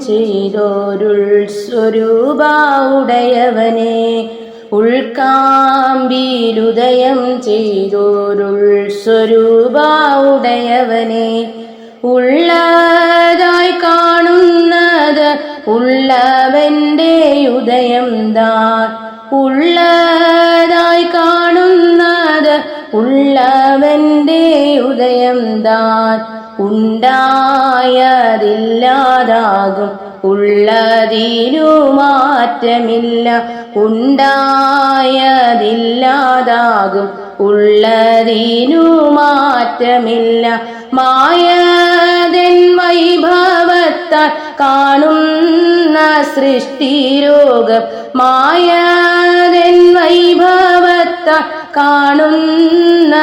ചെയ്തോരുൾ സ്വരൂപ ഉടയവനെ ഉൾക്കാമ്പിലുദയം ചെയ്തോരുൾ സ്വരൂപ ഉടയവനെ ഉള്ളതായി കാണുന്നത് ഉള്ളവന്റെ ഉദയം താൻ. ഉള്ളതായി കാണുന്നത് ഉള്ളവന്റെ ഉദയം താൻ. ഉണ്ടായതില്ലാതാകും. ഉള്ളതിനു മാറ്റമില്ല. ഉണ്ടായതില്ലാതാകും. ഉള്ളതിനു മാറ്റമില്ല. മായതൻ വൈഭവത്താൽ കാണുന്ന സൃഷ്ടിരോഗം മായതൻ വൈഭവത്താൽ കാണുന്ന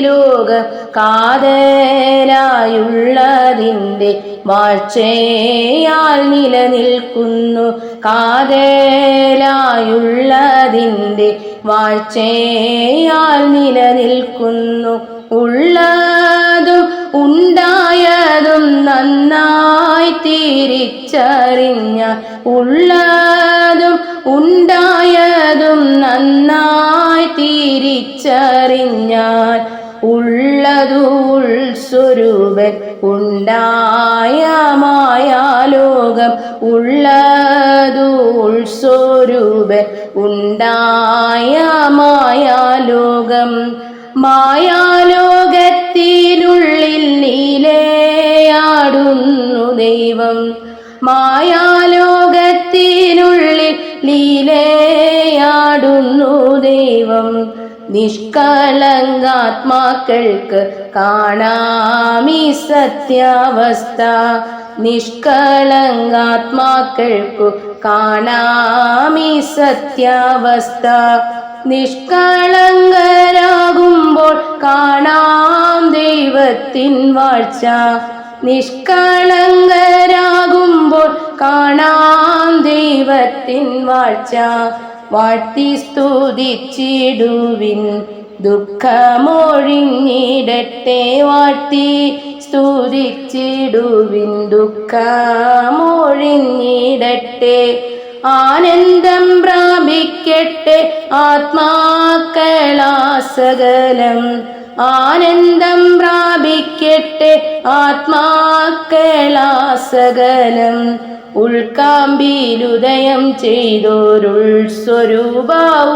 ലോക കാതലായുള്ളതിന്റെ വാഴ്ചയാൽ നിലനിൽക്കുന്നു. കാതലായുള്ളതിന്റെ വാഴ്ചയാൽ നിലനിൽക്കുന്നു. ഉള്ളതും ഉണ്ടായതും നന്നായി തിരിച്ചറിഞ്ഞ ഉള്ളതും ഉണ്ടായതും നന്നായി തിരിച്ചറിഞ്ഞാൽ ഉള്ളതു സ്വരൂപൻ ഉണ്ടായ മായാലോകം ഉള്ളതു സ്വരൂപൻ ഉണ്ടായ മായാലോകം മായാലോകത്തിനുള്ളിൽ നീലയാടുന്നു ദൈവം. മായാലോകത്തിനുള്ളിൽ ലീലയാടുന്നു ദൈവം. നിഷ്കളങ്കാത്മാക്കൾക്ക് കാണാമീ സത്യാവസ്ഥ. നിഷ്കളങ്കാത്മാക്കൾക്കു കാണാമീ സത്യാവസ്ഥ. നിഷ്കളങ്കരാകുമ്പോൾ കാണാം ദൈവത്തിൻ വാഴ്ച. നിഷ്കളങ്കരാകുമ്പോൾ കാണാം ദൈവത്തിൻ വാഴ്ച. വാഴ്ത്തി സ്തുതിച്ചിടുവിൻ ദുഃഖമൊഴിഞ്ഞിടട്ടെ വാഴ്ത്തി സ്തുതിച്ചിടുവിൻ. ദുഃഖമൊഴിഞ്ഞിടട്ടെ ആനന്ദം പ്രാപിക്കട്ടെ ആത്മാക്കളാസകലം ആനന്ദം പ്രാപിക്കട്ടെ ആത്മാക്കളാസകലം ഉൾക്കാമ്പിലുദയം ചെയ്തോരുൾ സ്വരൂപ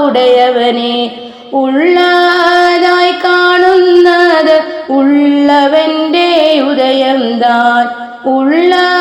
ഉടയവനെ. ഉള്ളതായി കാണുന്നത് ഉള്ളവന്റെ ഉദയം താൻ. ഉള്ളതായി